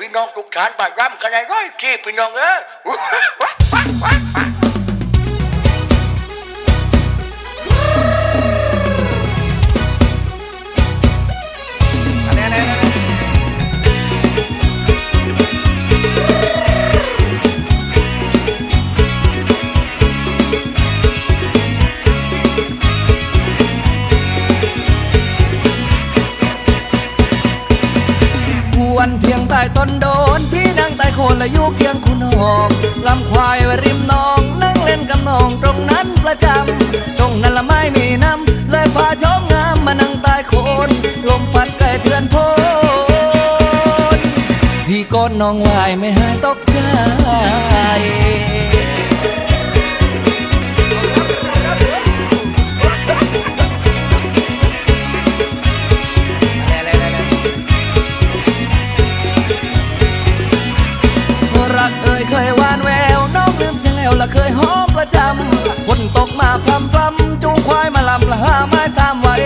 พี่น้องทุกฐานบาดรำกันได้ร้อยที่พี่น้องเออ วันเที่ยงใต้ต้นโดน พี่นั่งใต้โคนและอยู่เคียงคุณหอกลำควายไว้ริมนองนั่งเล่นกับน้องตรงนั้นประจำตรงนั้นละไม่มีน้ำเลยพาชมงามมานั่งใต้โคนลมพัดไกลเทือนโพนพี่ก้นน้องไหวไม่หายตกใจ ละเคยหอมประจำฝนตกมาพรำพรำจูงควายมาลำละห้าไม้สามไว้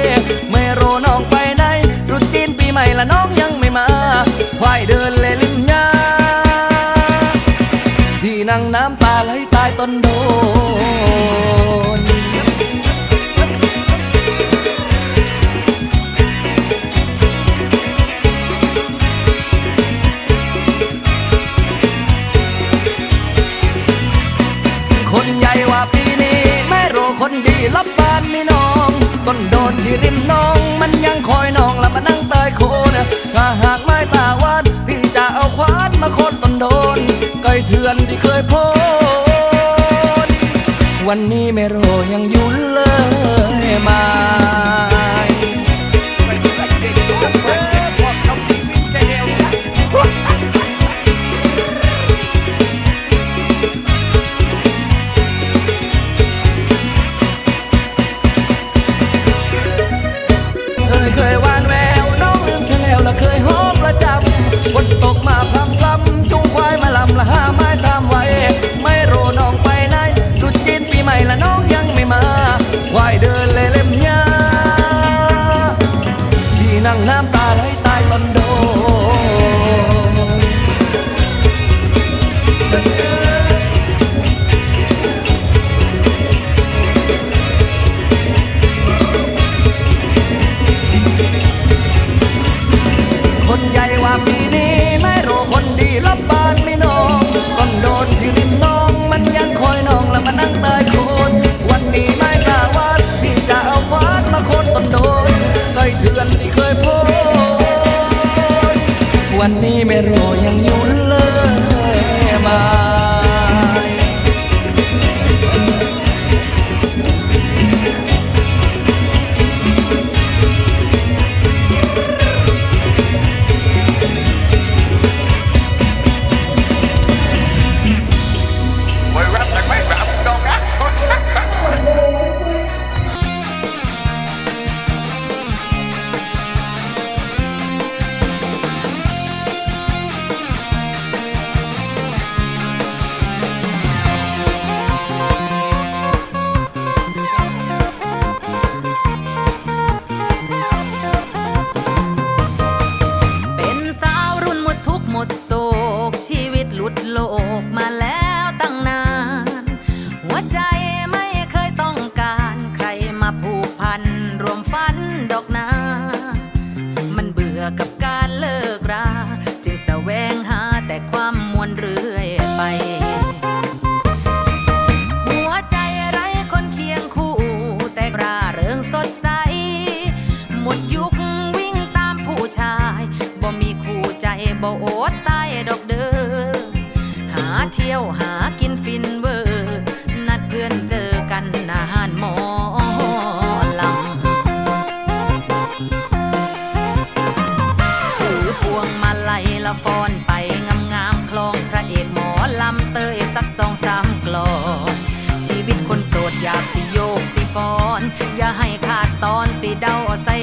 ไม่รน คอยน้องและมานั่งเตยโคนถ้าหากไม่ตาวัดพี่จะเอาควานมาโคนต้นโดนไก่เถื่อนที่เคยโพนวันนี้ไม่รอยังอยู่เลยมา นั่งน้ำตาไหลใต้ต้นโดคนใหญ่ว่าปีนี้ไม่รู้คนดีรับบ้านไม่นองต้นโดนที่ริมน้องมันยังคอยน้องแล้วมานั่งเตยโคนวันนี้ไม่กล้าวัดพี่จะเอาวานมาโคนต้นโดนไก่เถื่อนที่เคย ไม่รอยังอยู่เลย รวมฝันดอกนา จะให้ขาดตอนสิเดาใส่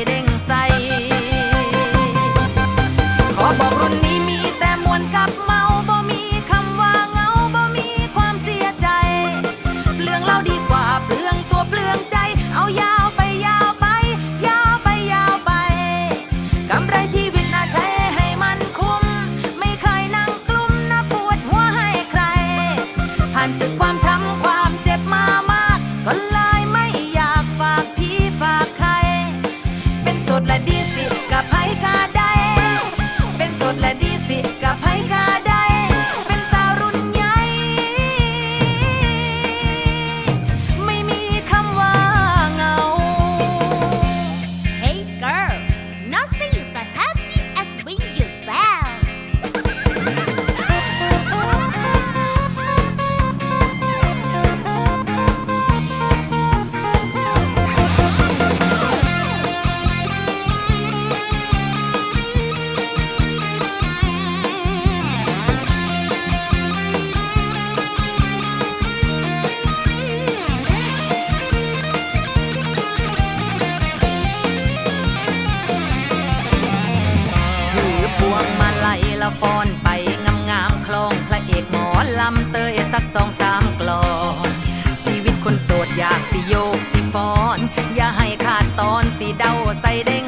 สิโยกสิฟอน อย่าให้ขาดตอนสิเดาใส่เด้ง